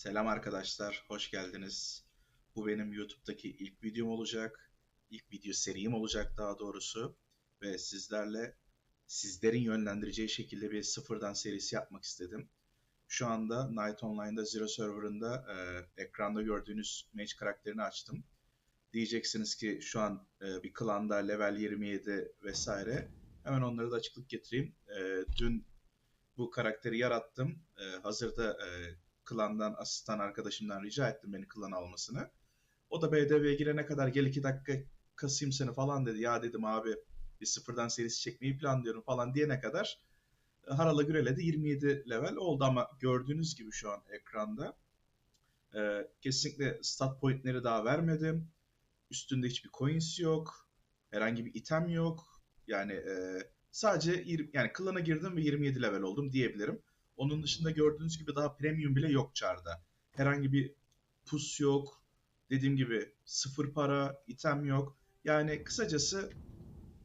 Selam arkadaşlar, hoş geldiniz. Bu benim YouTube'daki ilk videom olacak. İlk video serim olacak daha doğrusu. Ve sizlerle sizlerin yönlendireceği şekilde bir sıfırdan serisi yapmak istedim. Şu anda Night Online'da Zero Server'ında e, ekranda gördüğünüz mage karakterini açtım. Diyeceksiniz ki şu an e, bir klanda level 27 vesaire. Hemen onları da açıklık getireyim. E, dün bu karakteri yarattım. E, hazırda e, klandan asistan arkadaşımdan rica ettim beni klana almasını. O da BDV'ye girene kadar gel iki dakika kasayım seni falan dedi. Ya dedim abi bir sıfırdan serisi çekmeyi planlıyorum falan diyene kadar e, Harala Gürel'e 27 level oldu ama gördüğünüz gibi şu an ekranda e, kesinlikle stat pointleri daha vermedim. Üstünde hiçbir coins yok. Herhangi bir item yok. Yani e, sadece yani klana girdim ve 27 level oldum diyebilirim. Onun dışında gördüğünüz gibi daha premium bile yok çarda. Herhangi bir pus yok. Dediğim gibi sıfır para, item yok. Yani kısacası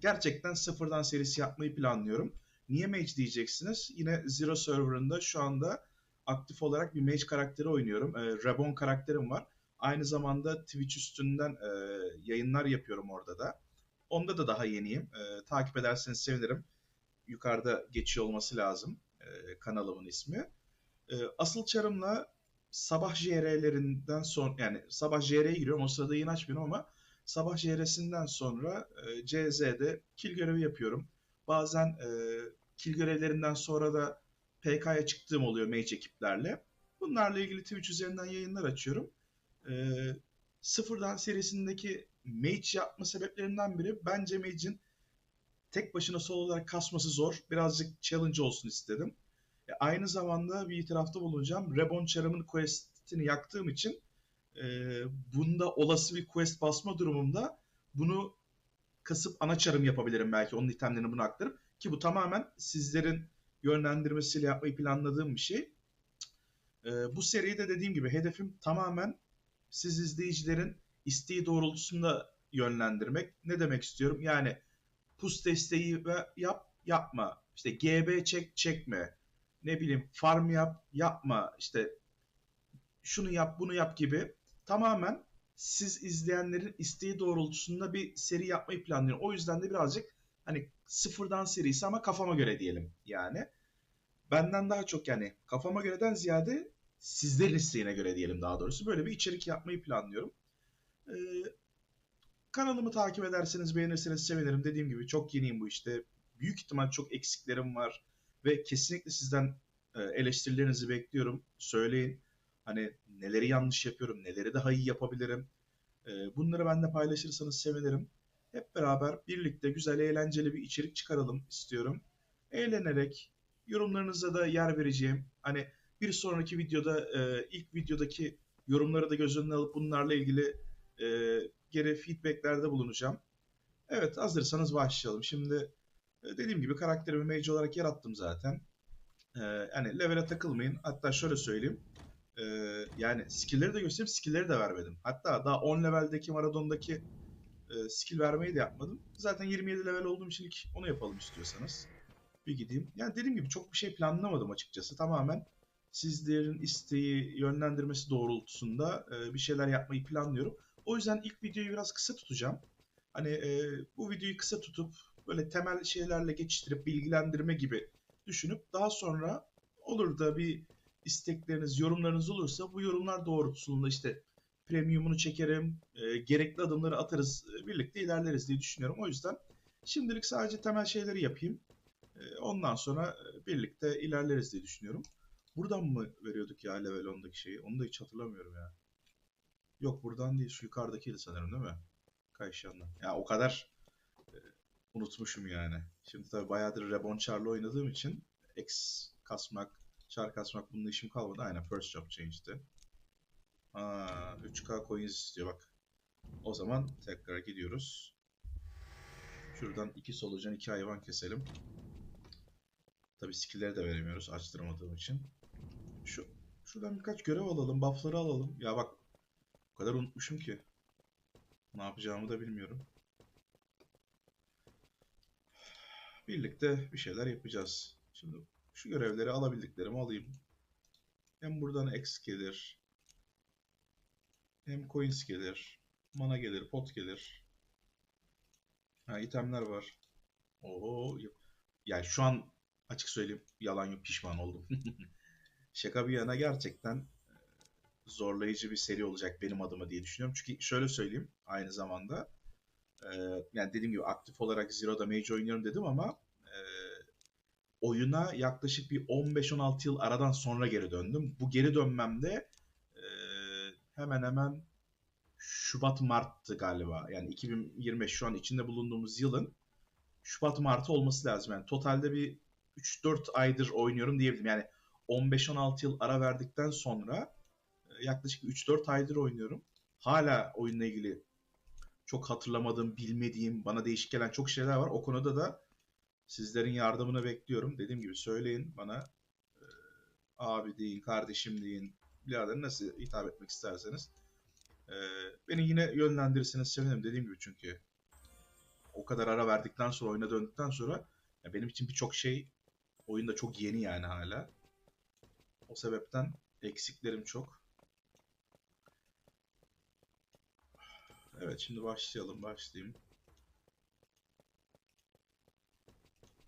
gerçekten sıfırdan serisi yapmayı planlıyorum. Niye mage diyeceksiniz? Yine Zero Server'ında şu anda aktif olarak bir mage karakteri oynuyorum. E, Rabon karakterim var. Aynı zamanda Twitch üstünden e, yayınlar yapıyorum orada da. Onda da daha yeniyim. E, takip ederseniz sevinirim. Yukarıda geçiyor olması lazım e, kanalımın ismi. E, asıl çarımla sabah JR'lerinden sonra yani sabah JR'ye giriyorum. O sırada yayın açmıyorum ama sabah JR'sinden sonra e, CZ'de kill görevi yapıyorum. Bazen e, kill görevlerinden sonra da PK'ya çıktığım oluyor mage ekiplerle. Bunlarla ilgili Twitch üzerinden yayınlar açıyorum. Sıfırdan serisindeki mage yapma sebeplerinden biri bence mage'in tek başına sol olarak kasması zor. Birazcık challenge olsun istedim. E, aynı zamanda bir itirafta bulunacağım. Reborn Charm'ın quest'ini yaktığım için e, bunda olası bir quest basma durumunda bunu kasıp ana çarım yapabilirim belki. Onun itemlerini bunu aktarıp. Ki bu tamamen sizlerin yönlendirmesiyle yapmayı planladığım bir şey. E, bu seride dediğim gibi hedefim tamamen siz izleyicilerin isteği doğrultusunda yönlendirmek. Ne demek istiyorum? Yani pus desteği yap yapma. İşte GB çek çekme. Ne bileyim farm yap yapma. İşte şunu yap bunu yap gibi tamamen siz izleyenlerin isteği doğrultusunda bir seri yapmayı planlıyorum. O yüzden de birazcık hani sıfırdan serisi ama kafama göre diyelim yani. Benden daha çok yani kafama göreden ziyade sizlerin isteğine göre diyelim daha doğrusu. Böyle bir içerik yapmayı planlıyorum. Ee, Kanalımı takip ederseniz beğenirseniz sevinirim. Dediğim gibi çok yeniyim bu işte. Büyük ihtimal çok eksiklerim var. Ve kesinlikle sizden e, eleştirilerinizi bekliyorum. Söyleyin. Hani neleri yanlış yapıyorum, neleri daha iyi yapabilirim. E, bunları benimle paylaşırsanız sevinirim. Hep beraber birlikte güzel, eğlenceli bir içerik çıkaralım istiyorum. Eğlenerek, yorumlarınıza da yer vereceğim. Hani bir sonraki videoda, e, ilk videodaki yorumları da göz önüne alıp bunlarla ilgili geri feedbacklerde bulunacağım. Evet hazırsanız başlayalım. Şimdi e, dediğim gibi karakterimi mage olarak yarattım zaten. Ee, yani level'e takılmayın. Hatta şöyle söyleyeyim. Ee, yani skill'leri de göstereyim. Skill'leri de vermedim. Hatta daha 10 level'deki Maradon'daki e, skill vermeyi de yapmadım. Zaten 27 level olduğum için ilk onu yapalım istiyorsanız. Bir gideyim. Yani dediğim gibi çok bir şey planlamadım açıkçası. Tamamen sizlerin isteği, yönlendirmesi doğrultusunda e, bir şeyler yapmayı planlıyorum. O yüzden ilk videoyu biraz kısa tutacağım. Hani e, bu videoyu kısa tutup böyle temel şeylerle geçiştirip bilgilendirme gibi düşünüp daha sonra olur da bir istekleriniz, yorumlarınız olursa bu yorumlar doğrultusunda işte premiumunu çekerim, e, gerekli adımları atarız, e, birlikte ilerleriz diye düşünüyorum. O yüzden şimdilik sadece temel şeyleri yapayım. E, ondan sonra e, birlikte ilerleriz diye düşünüyorum. Buradan mı veriyorduk ya level 10'daki şeyi? Onu da hiç hatırlamıyorum ya. Yok buradan değil şu yukarıdakiydi sanırım değil mi? Kayışan'dan. Ya o kadar e, unutmuşum yani. Şimdi tabii bayağıdır Reborn Char'la oynadığım için X kasmak, Char kasmak bununla işim kalmadı. Aynen first job change'di. Aa, 3K coins istiyor bak. O zaman tekrar gidiyoruz. Şuradan iki solucan, iki hayvan keselim. Tabi skill'leri de veremiyoruz açtırmadığım için. Şu şuradan birkaç görev alalım, buff'ları alalım. Ya bak o kadar unutmuşum ki. Ne yapacağımı da bilmiyorum. Birlikte bir şeyler yapacağız. Şimdi şu görevleri alabildiklerimi alayım. Hem buradan X gelir. hem coins gelir, mana gelir, pot gelir. Ha itemler var. Oo. Yani şu an açık söyleyeyim yalan yok pişman oldum. Şaka bir yana gerçekten zorlayıcı bir seri olacak benim adıma diye düşünüyorum. Çünkü şöyle söyleyeyim aynı zamanda e, yani dediğim gibi aktif olarak Zero'da Mage oynuyorum dedim ama e, oyuna yaklaşık bir 15-16 yıl aradan sonra geri döndüm. Bu geri dönmemde hemen hemen Şubat Mart'tı galiba. Yani 2025 şu an içinde bulunduğumuz yılın Şubat Mart'ı olması lazım. Yani totalde bir 3-4 aydır oynuyorum diyebilirim. Yani 15-16 yıl ara verdikten sonra e, yaklaşık 3-4 aydır oynuyorum. Hala oyunla ilgili çok hatırlamadığım, bilmediğim, bana değişik gelen çok şeyler var. O konuda da sizlerin yardımını bekliyorum. Dediğim gibi söyleyin bana. E, abi deyin, kardeşim deyin, birader nasıl hitap etmek isterseniz. E, beni yine yönlendirirseniz sevinirim dediğim gibi çünkü o kadar ara verdikten sonra oyuna döndükten sonra ya benim için birçok şey oyunda çok yeni yani hala. O sebepten eksiklerim çok. Evet şimdi başlayalım başlayayım.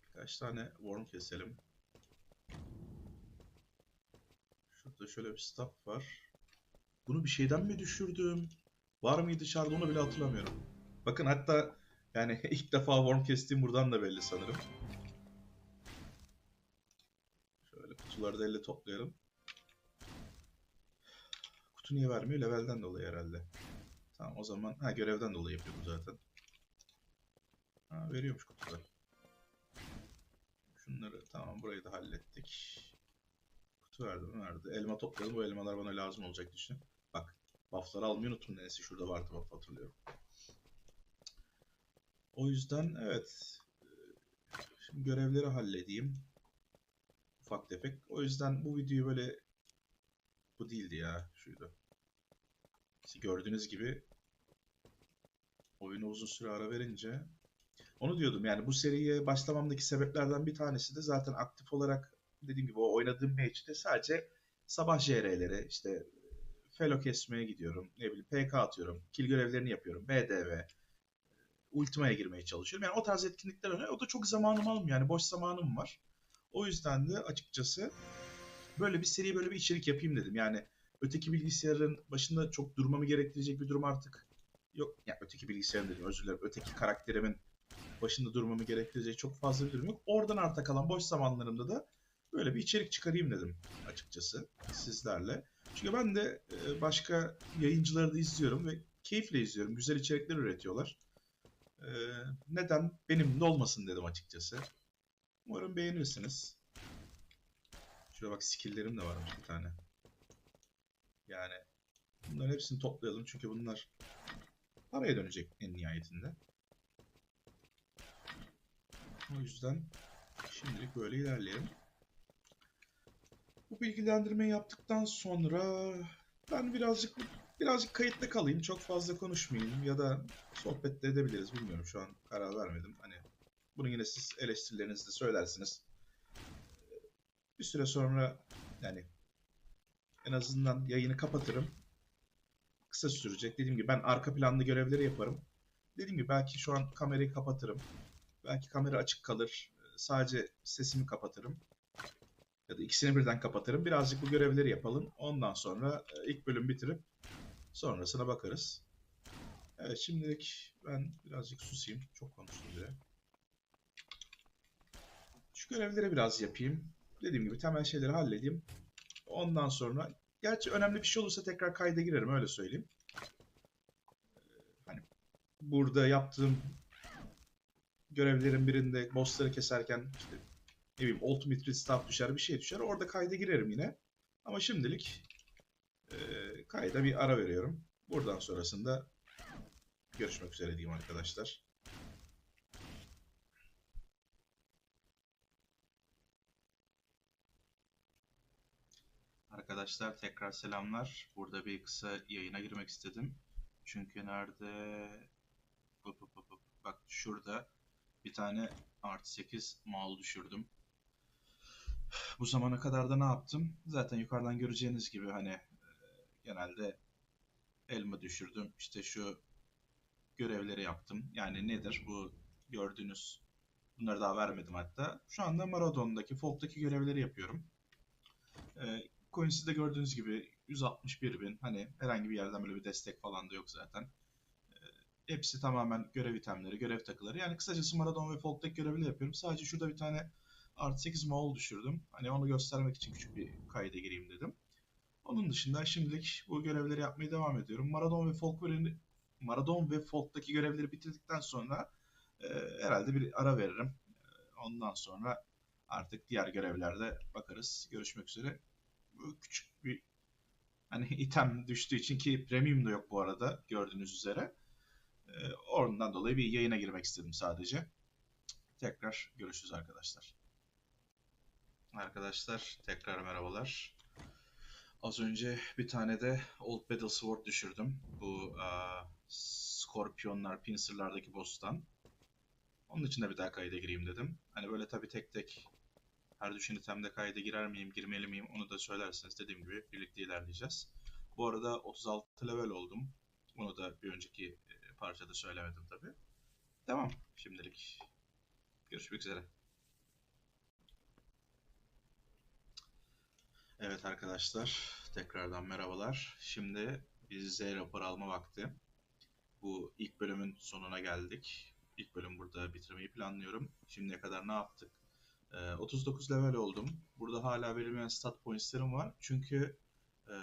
Birkaç tane worm keselim. Şurada şöyle bir staff var. Bunu bir şeyden mi düşürdüm? Var mıydı dışarıda onu bile hatırlamıyorum. Bakın hatta yani ilk defa worm kestiğim buradan da belli sanırım. Şöyle kutuları da elle toplayalım. Kutu niye vermiyor? Levelden dolayı herhalde. Tamam o zaman ha görevden dolayı yapıyorum zaten. Ha veriyormuş kutular. Şunları tamam burayı da hallettik. Kutu verdi mi? Verdi. Elma toplayalım. Bu elmalar bana lazım olacak düşünün. Bak. Buff'ları almayı unuttum. Neyse şurada vardı buff hatırlıyorum. O yüzden evet. Şimdi görevleri halledeyim. Ufak tefek. O yüzden bu videoyu böyle bu değildi ya. Şuydu. İşte gördüğünüz gibi oyuna uzun süre ara verince onu diyordum yani bu seriye başlamamdaki sebeplerden bir tanesi de zaten aktif olarak dediğim gibi o oynadığım match'te sadece sabah JR'lere işte Felo kesmeye gidiyorum. Ne bileyim PK atıyorum. Kill görevlerini yapıyorum. BDV. Ultima'ya girmeye çalışıyorum. Yani o tarz etkinlikler öyle. O da çok zamanım almıyor. Yani boş zamanım var. O yüzden de açıkçası böyle bir seri böyle bir içerik yapayım dedim. Yani öteki bilgisayarın başında çok durmamı gerektirecek bir durum artık yok. Yani öteki bilgisayarın dedim özür dilerim. Öteki karakterimin başında durmamı gerektirecek çok fazla bir durum yok. Oradan arta kalan boş zamanlarımda da böyle bir içerik çıkarayım dedim açıkçası sizlerle. Çünkü ben de e, başka yayıncıları da izliyorum ve keyifle izliyorum. Güzel içerikler üretiyorlar. E, neden benim de olmasın dedim açıkçası. Umarım beğenirsiniz. Şuraya bak skill'lerim de varmış bir tane. Yani bunların hepsini toplayalım çünkü bunlar paraya dönecek en nihayetinde. O yüzden şimdilik böyle ilerleyelim. Bu bilgilendirmeyi yaptıktan sonra ben birazcık birazcık kayıtta kalayım. Çok fazla konuşmayayım ya da sohbet de edebiliriz. Bilmiyorum şu an karar vermedim. Hani bunu yine siz eleştirilerinizi de söylersiniz. Bir süre sonra yani en azından yayını kapatırım. Kısa sürecek. Dediğim gibi ben arka planda görevleri yaparım. Dediğim gibi belki şu an kamerayı kapatırım. Belki kamera açık kalır. Sadece sesimi kapatırım ya da ikisini birden kapatırım. Birazcık bu görevleri yapalım. Ondan sonra e, ilk bölüm bitirip sonrasına bakarız. Evet şimdilik ben birazcık susayım. Çok konuştum bile. Şu görevleri biraz yapayım. Dediğim gibi temel şeyleri halledeyim. Ondan sonra gerçi önemli bir şey olursa tekrar kayda girerim öyle söyleyeyim. Hani burada yaptığım görevlerin birinde bossları keserken işte ne bileyim Ultimate Staff düşer bir şey düşer. Orada kayda girerim yine. Ama şimdilik e, kayda bir ara veriyorum. Buradan sonrasında görüşmek üzere diyeyim arkadaşlar. Arkadaşlar tekrar selamlar. Burada bir kısa yayına girmek istedim. Çünkü nerede? Bak şurada bir tane artı 8 mal düşürdüm. Bu zamana kadar da ne yaptım? Zaten yukarıdan göreceğiniz gibi hani e, genelde elma düşürdüm. İşte şu görevleri yaptım. Yani nedir bu gördüğünüz bunları daha vermedim hatta. Şu anda Maradon'daki, Folk'taki görevleri yapıyorum. Ee, Coins'i de gördüğünüz gibi 161 bin. Hani herhangi bir yerden böyle bir destek falan da yok zaten. Ee, hepsi tamamen görev itemleri, görev takıları. Yani kısacası Maradon ve Folk'taki görevleri yapıyorum. Sadece şurada bir tane artı 8 Maul düşürdüm. Hani onu göstermek için küçük bir kayda gireyim dedim. Onun dışında şimdilik bu görevleri yapmaya devam ediyorum. Maradon ve Folk görevini- Maradon ve Folk'taki görevleri bitirdikten sonra e, herhalde bir ara veririm. Ondan sonra artık diğer görevlerde bakarız. Görüşmek üzere. Küçük bir hani item düştüğü için ki premium da yok bu arada gördüğünüz üzere. E, oradan dolayı bir yayına girmek istedim sadece. Tekrar görüşürüz arkadaşlar. Arkadaşlar tekrar merhabalar. Az önce bir tane de Old Battle Sword düşürdüm. Bu aa, Skorpiyonlar, Pincer'lardaki boss'tan. Onun için de bir daha kayda gireyim dedim. Hani böyle tabii tek tek her düşen itemde kayda girer miyim, girmeli miyim onu da söylerseniz dediğim gibi birlikte ilerleyeceğiz. Bu arada 36 level oldum. Bunu da bir önceki e, parçada söylemedim tabii. Tamam şimdilik. Görüşmek üzere. Evet arkadaşlar, tekrardan merhabalar. Şimdi biz Z rapor alma vakti. Bu ilk bölümün sonuna geldik. İlk bölüm burada bitirmeyi planlıyorum. Şimdiye kadar ne yaptık? Ee, 39 level oldum. Burada hala verilmeyen stat points'lerim var. Çünkü e,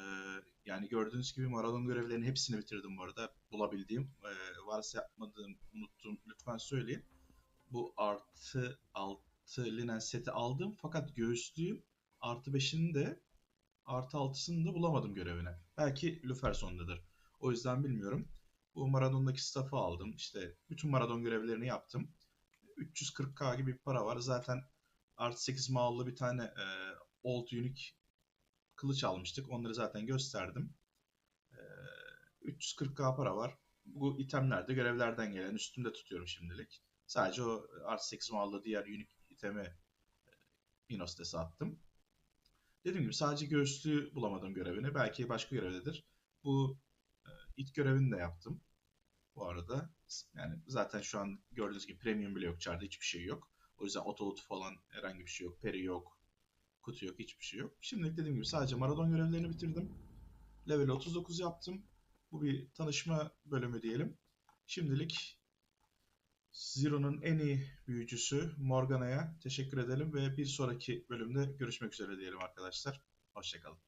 yani gördüğünüz gibi Maradon görevlerinin hepsini bitirdim bu arada. Bulabildiğim. Ee, varsa yapmadığım, unuttuğum lütfen söyleyin. Bu artı 6 linen seti aldım. Fakat göğüslüğüm artı 5'ini de artı 6'sını da bulamadım görevine. Belki Luferson'dadır. O yüzden bilmiyorum. Bu Maradon'daki staff'ı aldım. İşte bütün Maradon görevlerini yaptım. 340k gibi bir para var. Zaten artı 8 mağullu bir tane e, Old Unique kılıç almıştık. Onları zaten gösterdim. E, 340k para var. Bu itemler de görevlerden gelen üstümde tutuyorum şimdilik. Sadece o artı 8 mağullu diğer Unique itemi e, Minos'ta attım. Dediğim gibi sadece göğüslüğü bulamadım görevini. Belki başka görevdedir. Bu e, it görevini de yaptım. Bu arada yani zaten şu an gördüğünüz gibi premium bile yok. Çarda hiçbir şey yok. O yüzden otolot falan herhangi bir şey yok. Peri yok. Kutu yok. Hiçbir şey yok. Şimdilik dediğim gibi sadece Maradon görevlerini bitirdim. Level 39 yaptım. Bu bir tanışma bölümü diyelim. Şimdilik Zero'nun en iyi büyücüsü Morgana'ya teşekkür edelim ve bir sonraki bölümde görüşmek üzere diyelim arkadaşlar. Hoşçakalın.